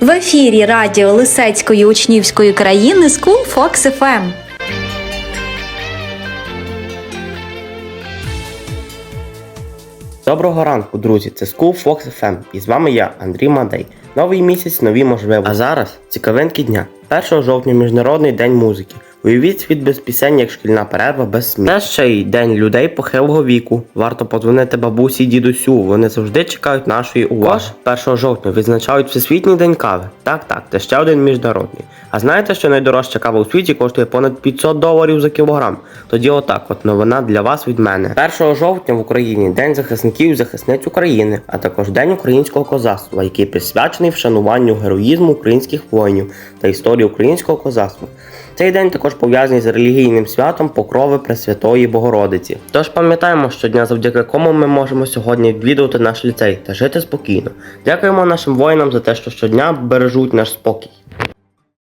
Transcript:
В ефірі радіо Лисецької учнівської країни School Fox FM. Доброго ранку, друзі! Це School Fox FM і з вами я, Андрій Мадей. Новий місяць, нові можливості. А зараз цікавинки дня. 1 жовтня Міжнародний день музики. Уявіть світ без пісень, як шкільна перерва без сміху. Це ще й день людей похилого віку. Варто подзвонити бабусі й дідусю. Вони завжди чекають нашої уваги. Також 1 жовтня відзначають Всесвітній день кави. Так, так, це ще один міжнародний. А знаєте, що найдорожча кава у світі коштує понад 500 доларів за кілограм? Тоді отак, от новина для вас від мене. 1 жовтня в Україні День захисників і захисниць України, а також День українського козацтва, який присвячений вшануванню героїзму українських воїнів та історії українського козацтва. Цей день також пов'язаний з релігійним святом Покрови Пресвятої Богородиці. Тож пам'ятаємо щодня, завдяки кому ми можемо сьогодні відвідувати наш ліцей та жити спокійно. Дякуємо нашим воїнам за те, що щодня бережуть наш спокій.